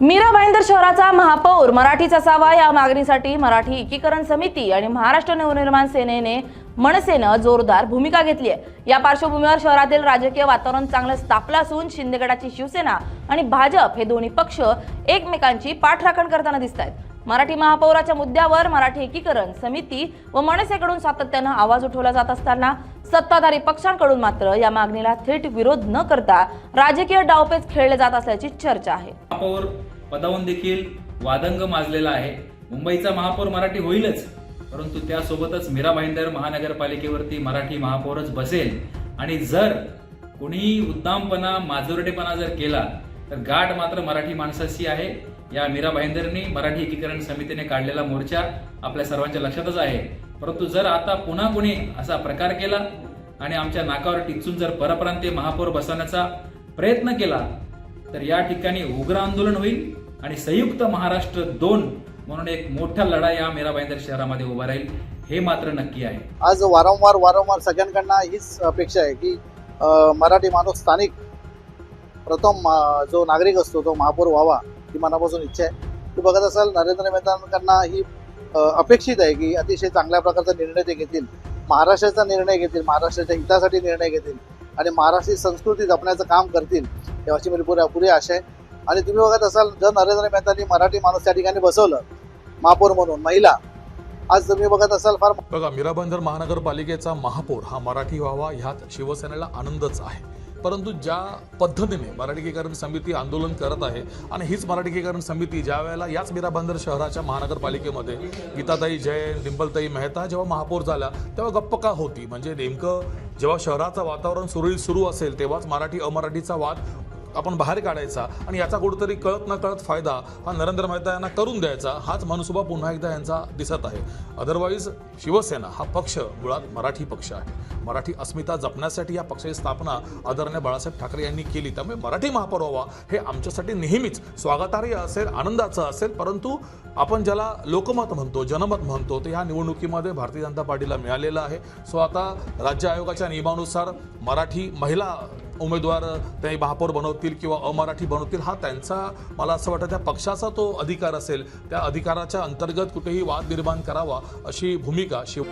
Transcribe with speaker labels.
Speaker 1: मीरा भाईंदर शहराचा महापौर मराठीच असावा या मागणीसाठी मराठी एकीकरण समिती आणि महाराष्ट्र नवनिर्माण सेनेने मनसेनं जोरदार भूमिका घेतली आहे. या पार्श्वभूमीवर शहरातील राजकीय वातावरण चांगलं तापलं असून शिंदे गटाची शिवसेना आणि भाजप हे दोन्ही पक्ष एकमेकांची पाठराखण करताना दिसत आहेत मराठी महापौराच्या मुद्द्यावर मराठी एकीकरण समिती व मनसेकडून सातत्यानं आवाज उठवला जात असताना सत्ताधारी पक्षांकडून मात्र या मागणीला थेट विरोध न करता राजकीय डावपेच खेळले जात असल्याची चर्चा आहे.
Speaker 2: महापौर पदावून देखील वादंग माजलेला आहे. मुंबईचा महापौर मराठी होईलच परंतु त्यासोबतच मीरा भाईंदर महानगरपालिकेवरती मराठी महापौरच बसेल. आणि जर कोणी उद्दामपणा माजुरटेपणा जर केला तर गाठ मात्र मराठी माणसाशी आहे. या मीरा भाईंदरनी मराठी एकीकरण समितीने काढलेला मोर्चा आपल्या सर्वांच्या लक्षातच आहे. परंतु जर आता पुन्हा कोणी असा प्रकार केला आणि आमच्या नाकावर टिचून जर परप्रांतीय महापौर बसवण्याचा प्रयत्न केला तर या ठिकाणी उग्र आंदोलन होईल आणि संयुक्त महाराष्ट्र दोन म्हणून एक मोठा लढा या मीरा भाईंदर शहरामध्ये उभा राहील हे मात्र नक्की आहे.
Speaker 3: आज वारंवार वारंवार सगळ्यांकडनं हीच अपेक्षा आहे की मराठी माणूस स्थानिक प्रथम जो नागरिक असतो तो महापौर व्हावा ही मनापासून इच्छा आहे. तू बघत असाल नरेंद्र मेहतांकडनं ही अपेक्षित आहे की अतिशय चांगल्या प्रकारचा निर्णय ते घेतील. महाराष्ट्राचा निर्णय घेतील महाराष्ट्राच्या हितासाठी निर्णय घेतील आणि महाराष्ट्रीय संस्कृती जपण्याचं काम करतील याची माझी पुरे पुरे आशा आहे. आणि तुम्ही बघत असाल जर नरेंद्र मेहतांनी मराठी माणूस त्या ठिकाणी बसवलं महापौर म्हणून महिला आज तुम्ही बघत असाल फार
Speaker 4: बघा मीरा भाईंदर महानगरपालिकेचा महापौर हा मराठी व्हावा ह्यात शिवसेनेला आनंदच आहे. परंतु ज्या पद्धतीने मराठीकरण समिती आंदोलन करत आहे आणि हीच मराठीकरण समिती ज्या वेळेला याच मीरा भाईंदर शहराच्या महानगरपालिकेमध्ये गीताताई जैन डिंपलताई मेहता जेव्हा महापौर झाल्या तेव्हा गप्प का होती? म्हणजे नेमकं जेव्हा शहराचं वातावरण सुरळीत सुरू असेल तेव्हाच मराठी अमराठीचा वाद आपण बाहेर काढायचा आणि याचा कुठेतरी कळत न कळत फायदा हा नरेंद्र मेहता यांना करून द्यायचा हाच मनसुबा पुन्हा एकदा यांचा दिसत आहे. अदरवाईज शिवसेना हा पक्ष मुळात मराठी पक्ष आहे. मराठी अस्मिता जपण्यासाठी या पक्षाची स्थापना आदरणीय बाळासाहेब ठाकरे यांनी केली. त्यामुळे मराठी महापौर व्हावा हे आमच्यासाठी नेहमीच स्वागतार्ह असेल आनंदाचं असेल परंतु आपण ज्याला लोकमत म्हणतो जनमत म्हणतो ते ह्या निवडणुकीमध्ये भारतीय जनता पार्टीला मिळालेलं आहे. सो आता राज्य आयोगाच्या नियमानुसार मराठी महिला उमेदवार ते महापौर बनवतील किंवा अमराठी बनवतील हा त्यांचा मला असं वाटतं त्या पक्षाचा तो अधिकार असेल. त्या अधिकाराच्या अंतर्गत कुठेही वाद निर्माण करावा अशी भूमिका शिव